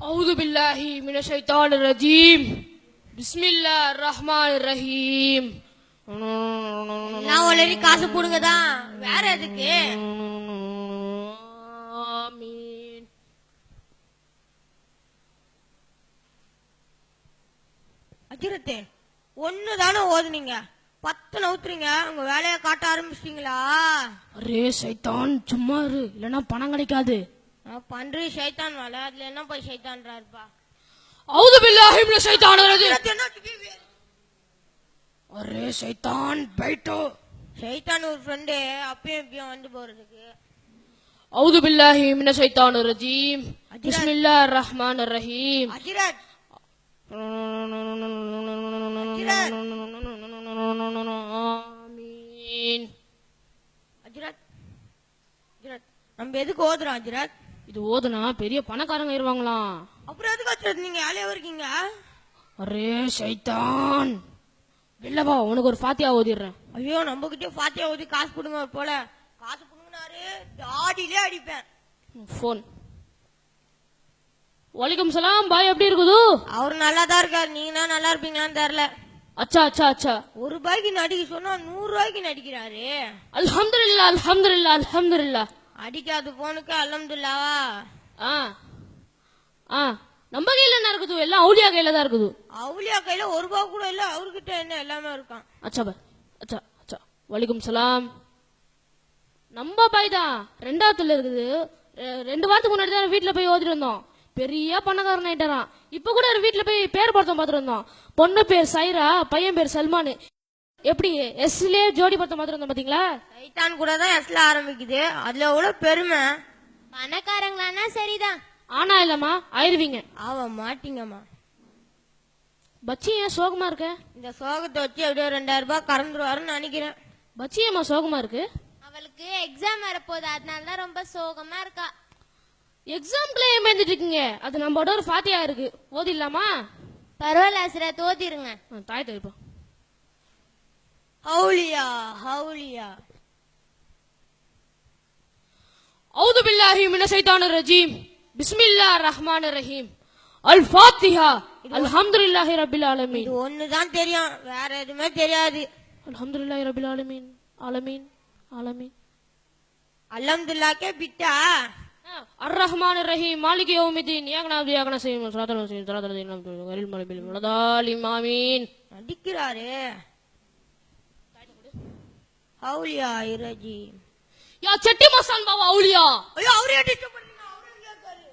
أعوذ بالله من الشيطان الرجيم بسم الله الرحمن الرحيم எல்லாம் ஒளரி காசு போடுங்க தான் வேற எதுக்கு آمين அஜிரத்தே ஒன்னு தானே ஓதுனீங்க பத்து நவுத்துறீங்க உங்க வேலையை காட்ட ஆரம்பிச்சிட்டீங்களா அரே சைத்தான் சும்மா இரு இல்லைன்னா பணம் கிடைக்காது பன்றி ஷைத்தான் வேலை. அதுல என்ன போய் ஷைத்தான்றாருப்பா? அவுது பில்லாஹி மின ஷைத்தான் ஒரே ஷைத்தான் பைட்டோ. ஷைத்தான் ஒரு ஃப்ரெண்டு அப்பயும் இப்பயும் வந்து போறதுக்கு. அவுது பில்லாஹி மின ஷைத்தான் ரஜீம். பிஸ்மில்லாஹிர் ரஹ்மானிர் ரஹீம். அஜிரத் ஆமீன். அஜிரத் அஜிரத் நம்ம எதுக்கு ஓதுறோம் அஜிரத் இது ஓதுனா பெரிய பணக்காரங்க இருவாங்களாம் அப்புறம் எதுக்கு அஜிரத் நீங்க வேலையா இருக்கீங்க? அரே சைத்தான் இல்லவா உனக்கு ஒரு ஃபாத்தியா ஓதிடுறேன். ஐயோ நம்ம கிட்டே ஃபாத்தியா ஓதி காசு கொடுங்க போல. காசு கொடுங்கனாரு தாடியிலே அடிப்பேன். ஃபோன் வலைக்கம் சலாம் பாய் எப்படி இருக்குது? அவர் நல்லா தான் இருக்காரு. நீங்க தான் நல்லா இருப்பீங்களான்னு தெரியல. அச்சா அச்சா அச்சா. ஒரு ரூபாய்க்கு நடிக்க சொன்னா நூறு ரூபாய்க்கு நடிக்கிறாரு. அல்ஹம்துலில்லா அல்ஹம்துலில்லா அல்ஹம்துலில்லா அடிக்காத போனுக்கு அலமதுல்லாவா ஆ. ஆ. நம்ம கையில என்ன இருக்குது? எல்லாம் அவுலியா கையில தான் இருக்குது. அவுலியா கையில ஒரு ரூபா கூட இல்ல அவர்கிட்ட என்ன எல்லாமே இருக்கான். அச்சா பாய் அச்சா அச்சா. வலைக்கும் சலாம். நம்ம பாய் தான். ரெண்டாவதுல இருக்குது. ரெண்டு வாரத்துக்கு முன்னாடி தான் வீட்டுல போய் ஓதிட்டு இருந்தோம் பெரிய பணக்காரன் ஆயிட்டாராம். இப்ப கூட ஒரு வீட்டுல போய் பேர் படத்தம் பார்த்துட்டு இருந்தோம் பொண்ணு பேர் சைரா பையன் பேர் சல்மான். எப்படி? எஸ்லயே ஜோடி படத்தம் பார்த்துட்டு இருந்தோம் பாத்தீங்களா? சைத்தான் கூட தான் எஸ்ல ஆரம்பிக்குது. அதுல கூட பெருமை? பணக்காரங்களானா சரிதான். ஆனா இல்லம்மா ஆயிருவீங்க ஆவ மாட்டீங்கம்மா. பச்சி ஏன் சோகமா இருக்க? இந்த சோகத்தை வச்சு எப்படியோ ரெண்டாயிரம் ரூபாய் கறந்துருவாருன்னு நினைக்கிறேன். பச்சி ஏமா சோகமா இருக்கு? அவளுக்கு எக்ஸாம் வரப்போகுது. அதனால தான் ரொம்ப சோகமா இருக்கா. எக்ஸாம்க்குள்ள ஏன் பயந்துட்டு இருக்கீங்க? அது நம்மளோட ஒரு ஃபாத்தியா இருக்கு. ஓதிடலாமா? பரவாயில்ல சில தோதிருங்க ஆ, தாய் தருப்போம் அவுலியா அவுலியா அவுது பில்லாஹி மின சைத்தான ரஜீம் பிஸ்மில்லா ரஹ்மான ரஹீம் அல் ஃபாத்திஹா அல்ஹம்துலில்லாஹி ரபில் ஆலமீன் ஒன்னு தான் தெரியும் வேற எதுவுமே தெரியாது அல்ஹம்துலில்லாஹி ரபில் ஆலமீன் ஆலமீன் ஆலமீன் அல்ஹம்துல்லாஹ்க்கே பிட்டா அர் ரஹ்மான் ரஹீம் மாலிக் யௌமிதீன் ஏகனா அப்து ஏகனா செய்யும் சலாத்தல் செய்யும் சலாத்தல் செய்யும் வரில் மரபில் மலதாலி மாமீன் நடிக்கிறாரே அவுளியா ரஜி யா செட்டி மசான் பாபா அவுளியா ஐயோ அவரே டிஸ்டர்ப் பண்ணீங்க அவரே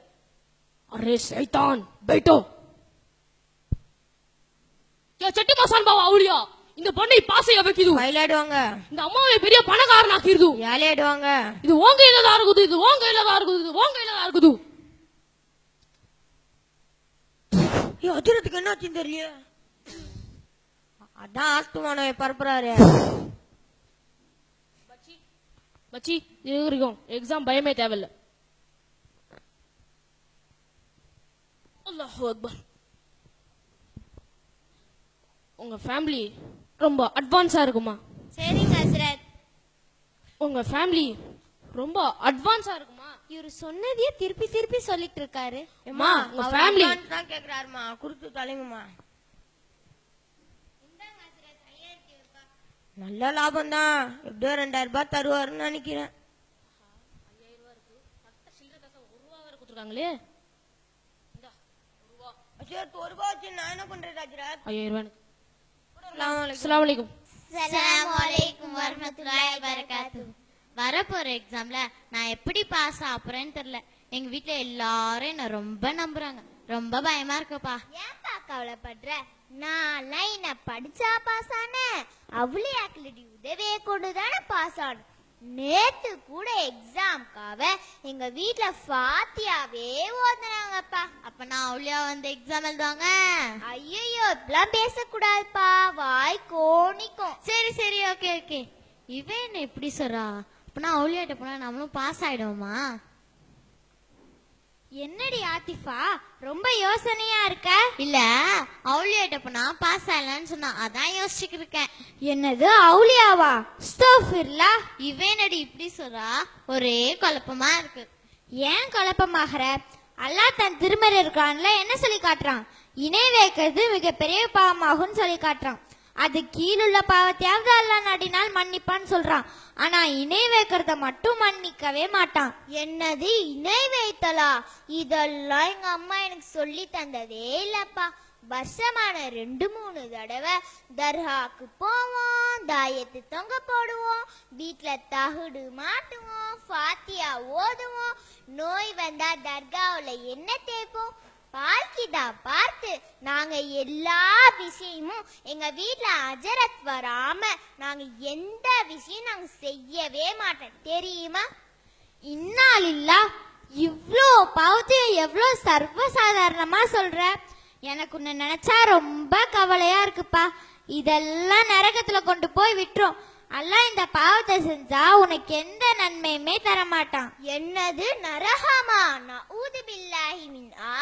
அரே சைத்தான் பைட்டோ யா செட்டி மசான் பாபா அவுளியா இந்த பொண்ணை பாசைய வைக்கிது மயிலாடுவாங்க இந்த அம்மாவை பெரிய பணக்காரன் ஆக்கிடுது ஏழையாடுவாங்க இது ஓங்க இல்லதா இருக்குது இது ஓங்க இல்லதா இருக்குது இது ஓங்க இல்லதா இருக்குது ஐயோ அஜிரத்துக்கு என்னாச்சுன்னு தெரியல அதான் ஆஸ்துமானவை பரப்புறாரு மச்சி இது வரைக்கும் எக்ஸாம் பயமே தேவையில்ல. அல்லாஹ் அக்பர். உங்க ஃபேமிலி ரொம்ப அட்வான்ஸா இருக்குமா? சரிங்க ஹசரத். உங்க ஃபேமிலி ரொம்ப அட்வான்ஸா இருக்குமா? இவரு சொன்னதையே திருப்பி திருப்பி சொல்லிட்டு இருக்காரு. அம்மா உங்க ஃபேமிலி தான் கேக்குறாருமா? கொடுத்து தலைங்கம்மா. நல்ல லாபம் தான் எப்படியோ ரெண்டாயிரம் ரூபாய் தருவாருன்னு நினைக்கிறேன். கொடுத்துருக்காங்களே அஜரத் ஒரு ரூபாய் வச்சு நான் என்ன பண்றது அஜரத் ஐயாயிரம் ரூபாய் அஸ்ஸலாமு அஸ்ஸலாமு அலைக்கும். அலைக்கும் அஸ்ஸலாமு அலைக்கும் வரமத்துல்லாஹி வரகாத்து வரப்போற எக்ஸாம்ல நான் எப்படி பாஸ் ஆப்புறேன்னு தெரியல. எங்க வீட்ல எல்லாரும் என்ன ரொம்ப நம்புறாங்க. ரொம்ப பயமா இருக்குப்பா. ஏன்பா கவலைப்படுற? நான் லைனை படிச்சா பாஸ் ஆனேன். அவுளியாக்களடி உதவியை கொண்டு தானே பாஸ் ஆனேன் நேத்து கூட எக்ஸாம்க்காக எங்க வீட்ல ஃபாத்தியாவே ஓதுனாங்கப்பா. அப்ப நான் அவளியா வந்து எக்ஸாம் எழுதுவாங்க? ஐயோ இப்பெல்லாம் பேசக்கூடாதுப்பா. வாய் கோணிக்கும். சரி சரி ஓகே ஓகே இவன் என்ன எப்படி சொல்றா? அப்ப நான் அவளியாட்ட போனா நம்மளும் பாஸ் ஆயிடுவோமா? என்னடி ஆத்திஃபா? ரொம்ப யோசனையா இருக்க? இல்ல அவுளியாட்ட போனா பாஸ் ஆகலன்னு சொன்னா அதான் யோசிச்சுட்டு இருக்கேன். என்னது அவுளியாவா? ஸ்டோஃபிர்லா இவனடி இப்படி சொல்றா? ஒரே குழப்பமா இருக்கு. ஏன் குழப்பமாகற? அல்லாஹ் தன் திருமறை இருக்கான்ல என்ன சொல்லி காட்டுறான்? இணை வைக்கிறது மிகப்பெரிய பாவமாகும்னு சொல்லி காட்டுறான். அது கீழுள்ள பாவத்தையாவது அல்லாஹ் நடினால் மன்னிப்பான்னு சொல்றான். ஆனா இணை வைக்கிறத மட்டும் மன்னிக்கவே மாட்டான். என்னது இணை வைத்தலா? இதெல்லாம் எங்க அம்மா எனக்கு சொல்லி தந்ததே இல்லப்பா. வருஷமான ரெண்டு மூணு தடவை தர்காக்கு போவோம் தாயத்து தொங்க போடுவோம் வீட்டில் தகுடு மாட்டுவோம் ஃபாத்தியா ஓதுவோம். நோய் வந்தா தர்காவில் என்ன தேய்ப்போம்? பால்கிதா பார்த்து நாங்க எல்லா விஷயமும் எங்க வீட்டுல அஜரத் வராம நாங்க எந்த விஷயம் நாங்க செய்யவே மாட்டோம். தெரியுமா? இன்னாலில்லா இவ்ளோ பாவத்தையும் எவ்வளோ சர்வசாதாரணமா சொல்ற? எனக்கு உன்னை நினைச்சா ரொம்ப கவலையா இருக்குப்பா. இதெல்லாம் நரகத்துல கொண்டு போய் விட்டுரும். அல்லாஹ் இந்த பாவத்தை செஞ்சா உனக்கு எந்த நன்மையுமே தர மாட்டான் என்னது நரகமா? நஊது பில்லாஹி மின் ஆ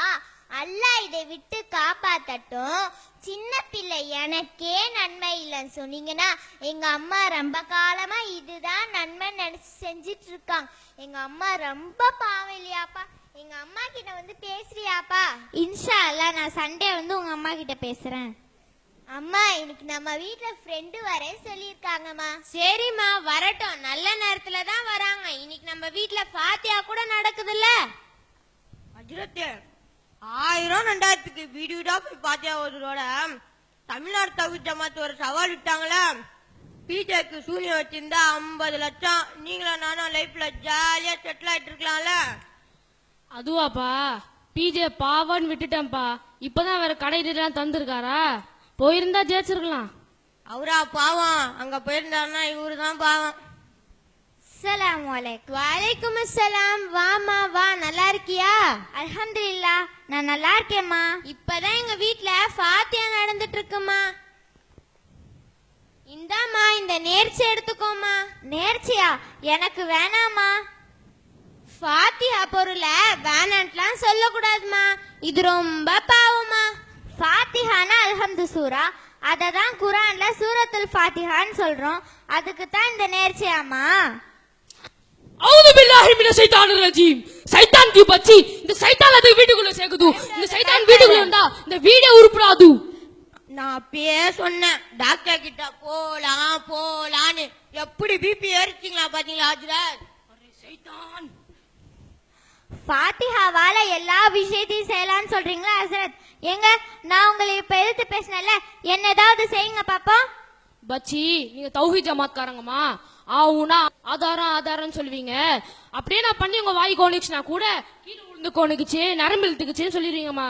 அல்லாஹ் இதை விட்டு காப்பாத்தட்டும். சின்ன பிள்ளை எனக்கே நன்மை இல்லைன்னு சொன்னீங்கன்னா எங்க அம்மா ரொம்ப காலமா இதுதான் நன்மை நினைச்சு செஞ்சிட்டு இருக்காங்க எங்க அம்மா ரொம்ப பாவம் இல்லையாப்பா எங்க அம்மா கிட்ட வந்து பேசுறியாப்பா? இன்ஷா அல்லாஹ் நான் சண்டே வந்து உங்க அம்மா கிட்ட பேசுறேன். அம்மா இன்னைக்கு நம்ம வீட்ல ஃப்ரெண்டு வரேன்னு சொல்லியிருக்காங்கம்மா. சரிம்மா வரட்டும். நல்ல நேரத்துல தான் வராங்க. இன்னைக்கு நம்ம வீட்ல ஃபாத்தியா கூட நடக்குதுல்ல? அஜிரத்தே ஆயிரம் ரெண்டாயிரத்துக்கு வீடு வீடா போய் பாத்தியா ஓதுறோட தமிழ்நாடு தவி ஜமாத்து ஒரு சவால் விட்டாங்களே? பிஜேக்கு சூரியன் வச்சிருந்தா ஐம்பது லட்சம். நீங்களும் நானும் லைஃப்ல ஜாலியா செட்டில் ஆயிட்டு இருக்கலாம்ல? அதுவாப்பா. பிஜே பாவான்னு விட்டுட்டேன்ப்பா. இப்பதான் வேற கடையிலாம் தந்திருக்காரா? போயிருந்தா ஜெயிச்சிருக்கலாம். அவரா பாவம். அங்க போயிருந்தாருன்னா இவரு தான் பாவம். அஸ்ஸலாமு அலைக்கும். வலைக்கும் அஸ்ஸலாம். வாமா வா. நல்லா இருக்கியா? அல்ஹம்துலில்லா நான் நல்லா இருக்கேம்மா. இப்பதான் எங்க வீட்ல ஃபாத்தியா நடந்துட்டு இருக்குமா இந்தாம்மா இந்த நேர்ச்சி எடுத்துக்கோமா நேர்ச்சியா? எனக்கு வேணாம்மா. ஃபாத்தியா பொருளை வேணான்ட்டுலாம் சொல்லக்கூடாதுமா இது ரொம்ப பாவமா ஃபாத்திஹானா அல்ஹம்து சூரா? அதை தான் குரான்ல சூரத்துல் ஃபாத்திஹான்னு சொல்றோம். அதுக்கு தான் இந்த நேர்ச்சியாமா அவுது பில்லாஹி மின சைத்தானிர் ரஜீம் சைத்தான் கி பச்சி இந்த சைத்தான் அது வீட்டுக்குள்ள சேர்க்குது. இந்த சைத்தான் வீட்டுக்குள்ள இருந்தா இந்த வீடே உருப்படாது. நான் அப்பயே சொன்னேன் டாக்டர் கிட்ட போலாம் போலான்னு. எப்படி பிபி ஏறிச்சிங்களா பாத்தீங்களா ஹஜ்ரத் சைத்தான். ஃபாத்திஹாவால எல்லா விஷயத்தையும் செய்யலாம்னு சொல்றீங்களா ஹசரத்? எங்க நான் உங்களை இப்ப எதிர்த்து பேசினேன்ல என்ன ஏதாவது செய்யுங்க பாப்போம். பச்சி நீங்க தௌஹி ஜமாத்காரங்கம்மா. ஆவுனா ஆதாரம் ஆதாரம்னு சொல்லுவீங்க. அப்படியே நான் பண்ணி உங்க வாய் கோணிச்சுனா கூட கீழே விழுந்து கோணிக்குச்சு நரம்பு இழுத்துக்குச்சுன்னு சொல்லிடுவீங்கம்மா.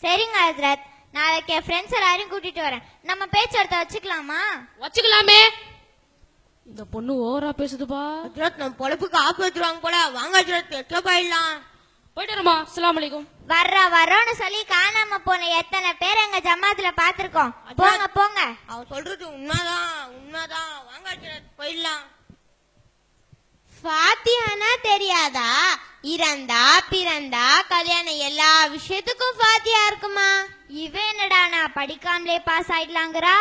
சரிங்க ஹசரத். நாளைக்கு என் ஃப்ரெண்ட்ஸ் எல்லாரையும் கூட்டிட்டு வரேன். நம்ம பேச்சுவார்த்தை வச்சுக்கலாமா? வச்சுக்கலாமே. இந்த பொண்ணு ஓவரா பேசுதுப்பா ஹஜ்ரத் நம்ம பொழப்புக்கு ஆபத்துருவாங்க போல. வாங்க ஹஜ்ரத் எட்ட போயிடலாம்? போயிட்டு வரமா அஸ்ஸலாமு அலைக்கும். வர்ற வரோன்னு சொல்லி காணாம போன எத்தனை பேர் எங்க ஜமாத்துல பாத்திருக்கோம் போங்க போங்க. அவன் சொல்றது உண்மைதான் உண்மைதான். வாங்க ஹஜ்ரத் போயிடலாம். ஃபாத்தியானா தெரியாதா? இறந்தா பிறந்தா கல்யாணம் எல்லா விஷயத்துக்கும் ஃபாத்தியா இருக்குமா? இவ என்னடா நான் படிக்காமலே பாஸ் ஆயிடலாங்கிறா?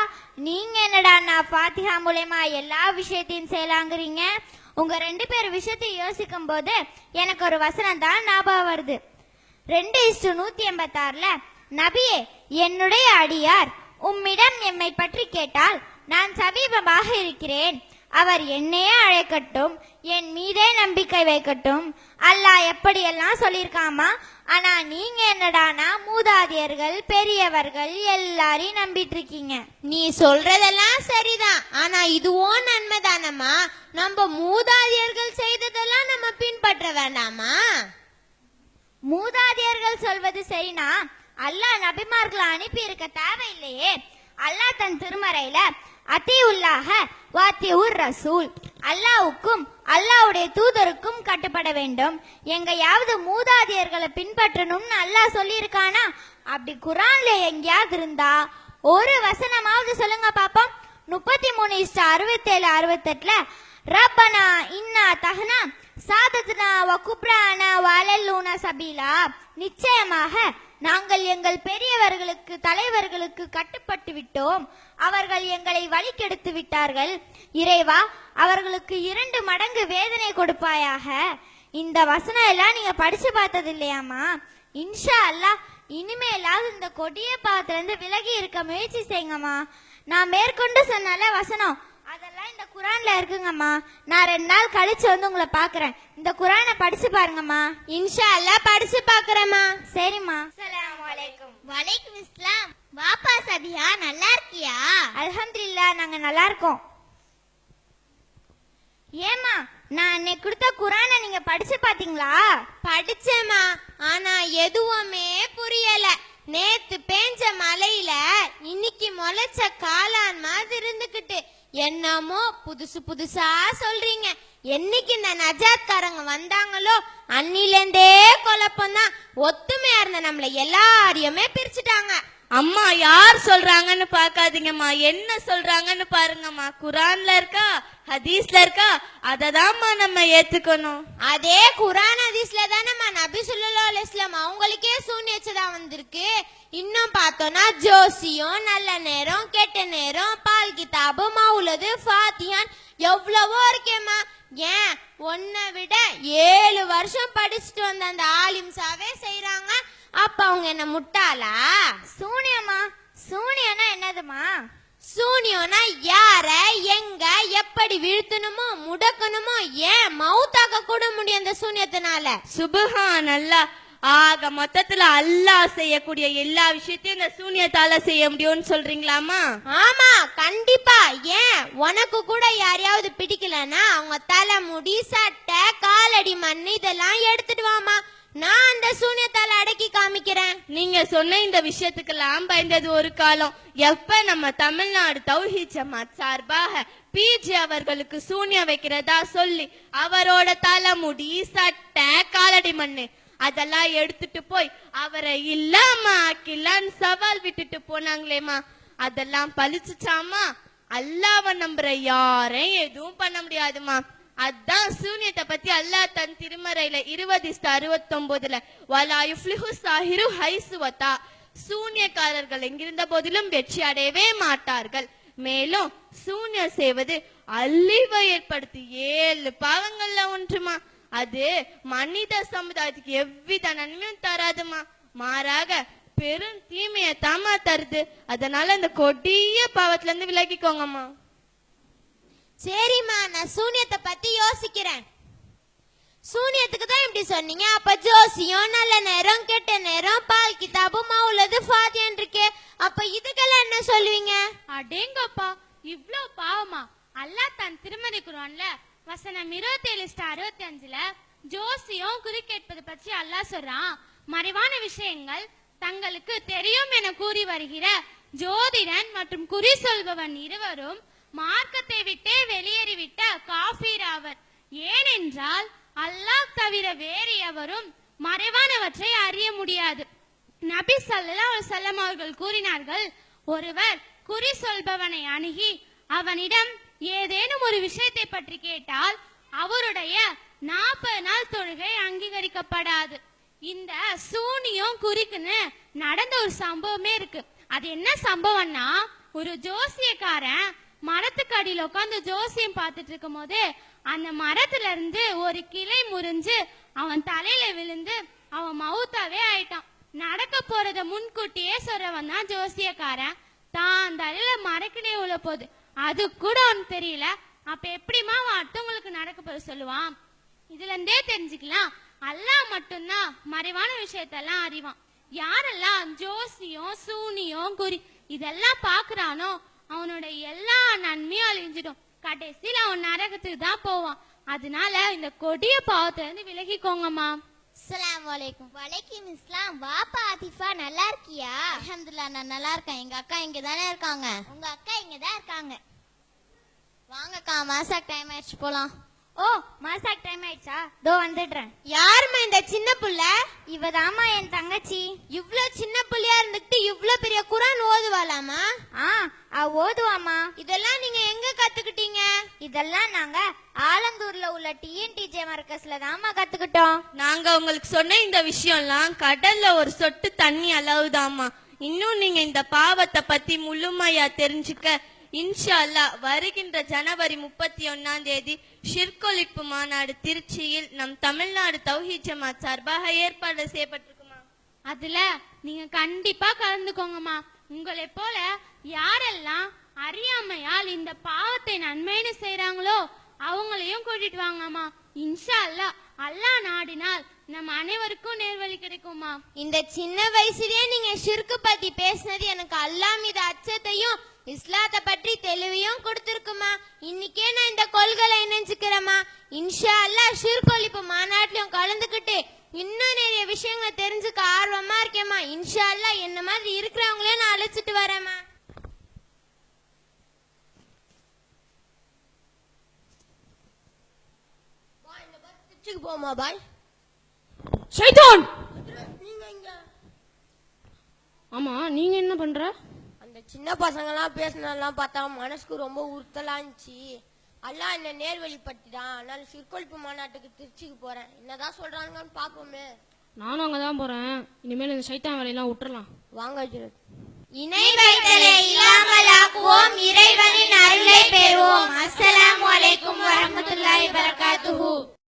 நீங்க என்னடா நான் ஃபாத்திஹா மூலயமா எல்லா விஷயத்தையும் செய்யலாங்கிறீங்க? உங்க ரெண்டு பேர் விஷயத்தை யோசிக்கும் போது எனக்கு ஒரு வசனம் தான் ஞாபகம் வருது. ரெண்டு இஸ்டு நூத்தி எண்பத்தாறுல நபியே என்னுடைய அடியார் உம்மிடம் எம்மை பற்றி கேட்டால் நான் சமீபமாக இருக்கிறேன். அவர் என்னையே அழைக்கட்டும் என் மீதே நம்பிக்கை வைக்கட்டும். அல்லாஹ் எப்படியெல்லாம் சொல்லியிருக்காமா? ஆனா நீங்க என்னடானா மூதாதையர்கள் பெரியவர்கள் எல்லாரையும் நம்பிட்டு இருக்கீங்க நீ சொல்றதெல்லாம் சரிதான். ஆனா இதுவும் நன்மைதானம்மா? நம்ம மூதாதையர்கள் செய்ததெல்லாம் நம்ம பின்பற்ற வேண்டாமா? மூதாதையர்கள் சொல்வது சரினா அல்லாஹ் நபிமார்களை அனுப்பி இருக்க தேவையில்லையே. அல்லாஹ் தன் திருமறையில அத்தி வாத்தியூர் உர் ரசூல். அல்லாவுக்கும் அல்லாவுடைய தூதருக்கும் கட்டுப்பட வேண்டும். எங்கேயாவது மூதாதையர்களை பின்பற்றணும்னு அல்லாஹ் சொல்லியிருக்கானா? அப்படி குரான்ல எங்கேயாவது இருந்தா ஒரு வசனமாவது சொல்லுங்க பாப்போம். முப்பத்தி மூணு இஷ்ட அறுபத்தேழு அறுபத்தெட்டுல ரப்பனா இன்னா தஹனா சாதத்னா வகுப்ரானா வாலல்லூனா சபீலா. நிச்சயமாக நாங்கள் எங்கள் பெரியவர்களுக்கு தலைவர்களுக்கு கட்டுப்பட்டு விட்டோம். அவர்கள் எங்களை வழிகெடுத்து விட்டார்கள். இறைவா அவர்களுக்கு இரண்டு மடங்கு வேதனை கொடுப்பாயாக. இந்த வசனம் எல்லாம் நீங்க படிச்சு பார்த்தது இல்லையாம்மா இன்ஷா அல்லாஹ் இனிமேலாவது இந்த கொடிய பாவத்திலிருந்து விலகி இருக்க முயற்சி செய்யுங்கம்மா. நான் மேற்கொண்டு சொன்னால வசனம். அதெல்லாம் இந்த குரான்ல இருக்குங்கம்மா. நான் ரெண்டு நாள் கழிச்சு வந்து உங்களை பாக்குறேன் இந்த குரானை படிச்சு பாருங்கம்மா. இன்ஷா அல்லாஹ் படிச்சு பாக்குறேம்மா சரிம்மா. அஸ்ஸலாமு அலைக்கும் வலைக்கும் இஸ்லாம். வாப்பா சபியா நல்லா இருக்கியா? அல்ஹம்துலில்லாஹ் நாங்க நல்லா இருக்கோம். ஏமா நான் அன்னைக்கு கொடுத்த குரானை நீங்க படிச்சு பாத்தீங்களா படிச்சேம்மா. ஆனா எதுவுமே புரியல. நேத்து பேஞ்ச மழையில இன்னைக்கு முளைச்ச காளான் மாதிரி இருந்துகிட்டு. என்னமோ புதுசு புதுசா சொல்றீங்க. என்னைக்கு இந்த நஜாத்காரங்க வந்தாங்களோ அன்னிலேந்தே குழப்பம்தான். ஒத்துமையா இருந்த நம்மள எல்லாரையுமே பிரிச்சுட்டாங்க. அம்மா யார் சொல்றாங்கன்னு பார்க்காதீங்கம்மா. என்ன சொல்றாங்கன்னு பாருங்கம்மா. குரான்ல இருக்கா ஹதீஸ்ல இருக்கா அததாம்மா நம்ம ஏத்துக்கணும். அதே குரான் ஹதீஸ்ல தானேம்மா நபி அலைஹி வஸல்லம் அவங்களுக்கே சூனியச்சதா வந்திருக்கு. இன்னும் பார்த்தோம்னா ஜோசியம் நல்ல நேரம் கெட்ட நேரம் பால் கிதாபு மௌலது ஃபாத்தியான் எவ்வளவோ இருக்கேம்மா. ஏன்? உன்னை விட ஏழு வருஷம் படிச்சுட்டு வந்த அந்த ஆலிம்ஸாவே செய்றாங்க. அப்ப அவங்க என்ன முட்டாளா? சூனியம்மா. சூனியம்னா என்னதுமா சூனியம்னா யார எங்க எப்படி வீழ்த்தணுமோ முடக்கணுமோ ஏன் மவுத்தாக்க கூட முடியும் அந்த சூனியத்தினால? சுபஹான் அல்லாஹ் ஆக மொத்தத்துல அல்லாஹ் செய்யக்கூடிய எல்லா விஷயத்தையும் இந்த சூனியத்தால செய்ய முடியும்னு சொல்றீங்களாமா ஆமா கண்டிப்பா. ஏன்? உனக்கு கூட யாரையாவது பிடிக்கலன்னா அவங்க தலை முடி சட்டை காலடி மண் இதெல்லாம் எடுத்துட்டு வாமா நான் அந்த சூனியத்தால அடக்கி காமிக்கிறேன். நீங்க சொன்ன இந்த விஷயத்துக்கெல்லாம் பயந்தது ஒரு காலம். எப்ப நம்ம தமிழ்நாடு தௌஹீத் ஜமாத் சார்பாக பிஜி அவர்களுக்கு சூனியம் வைக்கிறதா சொல்லி அவரோட தலைமுடி சட்டை காலடி மண்ணு அதெல்லாம் எடுத்துட்டு போய் அவரை இல்லாம ஆக்கிலான்னு சவால் விட்டுட்டு போனாங்களேமா அதெல்லாம் பழிச்சுச்சாமா அல்லாவ நம்புற யாரையும் எதுவும் பண்ண முடியாதுமா அதான் சூனியத்தை பத்தி அல்லாஹ் தன் திருமறையில இருபது அறுபத்தொன்பதுல ஒன்பதுல யுஃப்லிஹு சாஹிரு ஹைசுவதா சூன்யக்காரர்கள் எங்கிருந்த போதிலும் வெற்றி அடையவே மாட்டார்கள். மேலும் சூன்யம் செய்வது அழிவை ஏற்படுத்தி ஏழு பாவங்கள்ல ஒன்றுமா. அது மனித சமுதாயத்துக்கு எவ்வித நன்மையும் தராதுமா? மாறாக பெரும் தீமையை தாமா தருது. அதனால அந்த கொடிய பாவத்துல இருந்து விலகிக்கோங்கம்மா. சரிம்மா நான் சூனியத்தை பத்தி யோசிக்கிறேன். சூனியத்துக்கு தான் இப்படி சொன்னீங்க. அப்ப ஜோசியம் நல்ல நேரம் கெட்ட நேரம் பால் கிதாபு மௌலது ஃபாத்தியான் இருக்கே அப்ப இதுக்கெல்லாம் என்ன சொல்லுவீங்க? அடேங்கப்பா இவ்ளோ பாவமா? அல்லாஹ் தன் திருமறை குர்ஆன்ல வசனம் இருபத்தி ஏழு ஸ்டார் அறுபத்தி அஞ்சுல ஜோசியம் குறி கேட்பது பற்றி அல்லாஹ் சொல்றான். மறைவான விஷயங்கள் தங்களுக்கு தெரியும் என கூறி வருகிற ஜோதிடன் மற்றும் குறி சொல்பவன் இருவரும் மார்க்கத்தை விட்டே வெளியேறிவிட்ட காபீர் ஆவர். ஏனென்றால் அல்லாஹ் தவிர வேறு எவரும் மறைவானவற்றை அறிய முடியாது. நபி சல்லா செல்லம் அவர்கள் கூறினார்கள் ஒருவர் குறி சொல்பவனை அணுகி அவனிடம் ஏதேனும் ஒரு விஷயத்தை பற்றி கேட்டால் அவருடைய நாற்பது நாள் தொழுகை அங்கீகரிக்கப்படாது. இந்த சூனியம் குறிக்குன்னு நடந்த ஒரு சம்பவமே இருக்கு. அது என்ன சம்பவம்னா ஒரு ஜோசியக்காரன் மரத்துக்கு அடியில உட்காந்து ஜோசியம் பார்த்துட்டு இருக்கும் போது அந்த மரத்துல இருந்து ஒரு கிளை முறிஞ்சு அவன் தலையில விழுந்து அவன் மவுத்தாவே ஆயிட்டான். நடக்க போறத முன்கூட்டியே சொல்றவன் தான் ஜோசியக்காரன். தான் தலையில மரக்கிளே உள்ள போகுது அது கூட அவனுக்கு தெரியல. அப்ப எப்படிமா அவன் அடுத்தவங்களுக்கு நடக்க போய் சொல்லுவான். இதுல இருந்தே தெரிஞ்சுக்கலாம். அல்லாஹ் மட்டும்தான் மறைவான விஷயத்தெல்லாம் அறிவான். யாரெல்லாம் ஜோசியம் சூனியம் குறி இதெல்லாம் பாக்குறானோ அவனோட எல்லா நன்மையும் அழிஞ்சிடும். கடைசியில் அவன் நரகத்துக்கு தான் போவான். அதனால இந்த கொடிய பாவத்துல இருந்து விலகிக்கோங்கம்மா. அஸ்ஸலாமு அலைக்கும் வலைக்கும் இஸ்லாம். வாப்பா ஆதிஃபா நல்லா இருக்கியா? அல்ஹம்துலில்லாஹ் நான் நல்லா இருக்கேன். எங்க அக்கா இங்க தானே இருக்காங்க? உங்க அக்கா இங்க தான் இருக்காங்க. வாங்கக்கா மாசாக் டைம் ஆயிடுச்சு போலாம். ஓ மாசாக் டைம் ஆயிடுச்சா? தோ வந்துடுறேன். யாரும்மா இந்த சின்ன புள்ள? இவதாம்மா என் தங்கச்சி. இவ்ளோ சின்ன புள்ளையா இருந்துகிட்டு இவ்ளோ பெரிய குரான் ஓதுவாளாமா ஆ அவ ஓதுவாமா இதெல்லாம் நீங்க எங்க கத்துக்கிட்டீங்க? இதெல்லாம் நாங்க ஆலந்தூர்ல உள்ள டிஎன்டிஜே மர்க்கஸ்ல தாம்மா கத்துக்கிட்டோம். நாங்க உங்களுக்கு சொன்ன இந்த விஷயம்லாம் கடல்ல ஒரு சொட்டு தண்ணி அளவுதாம்மா. இன்னும் நீங்க இந்த பாவத்தை பத்தி முழுமையா தெரிஞ்சுக்க இன்ஷா அல்லாஹ் வருகின்ற ஜனவரி முப்பத்தி ஒன்னாம் தேதி ஷிர்கொழிப்பு மாநாடு திருச்சியில் நம் தமிழ்நாடு தௌஹீத் ஜமாத் சார்பாக ஏற்பாடு செய்யப்பட்டிருக்குமா? அதுல நீங்க கண்டிப்பா கலந்துக்கோங்கம்மா. உங்களை போல யாரெல்லாம் அறியாமையால் இந்த பாவத்தை நன்மைன்னு செய்றாங்களோ அவங்களையும் கூட்டிட்டு வாங்கம்மா. இன்ஷா அல்லாஹ் அல்லாஹ் நாடினால் நம்ம அனைவருக்கும் நேர்வழி கிடைக்குமா இந்த சின்ன வயசுலயே நீங்க ஷிர்கு பத்தி பேசினது எனக்கு அல்லாஹ் மீது அச்சத்தையும் இஸ்லாத்தை பற்றி தெளிவையும் கொடுத்துருக்குமா? இன்னைக்கே நான் இந்த கொள்கையில இணைஞ்சுக்கிறேம்மா. இன்ஷா அல்லாஹ் ஷிர்கொழிப்பு மாநாட்டிலும் கலந்துக்கிட்டு இன்னும் நிறைய விஷயங்களை தெரிஞ்சுக்க ஆர்வமா இருக்கேம்மா. இன்ஷா அல்லாஹ் என்ன மாதிரி இருக்கிறவங்களையும் நான் அழைச்சிட்டு வரேம்மா. போமா பாய் ஷைத்தான்! ஆமா நீங்க என்ன பண்ற? இந்த சின்ன பசங்கள்லாம் பேசினதெல்லாம் பார்த்தா மனசுக்கு ரொம்ப உறுத்தலாக இருந்துச்சு. எல்லாம் என்ன நேர்வழிப்பட்டுதான் அதனால சிற்கொழிப்பு மாநாட்டுக்கு திருச்சிக்கு போறேன். என்னதான் சொல்றாங்கன்னு பாப்போமே நானும் அங்கதான் போறேன். இனிமேல் இந்த சைத்தான் வேலையெல்லாம் விட்டுறலாம். வாங்க ஜிரத். இணை வைத்தலை இல்லாமல் ஆக்குவோம். இறைவனின் அருளை பெறுவோம். அஸ்ஸலாம் வலைக்கும் வரமத்துல்லாஹி வரகாத்துஹு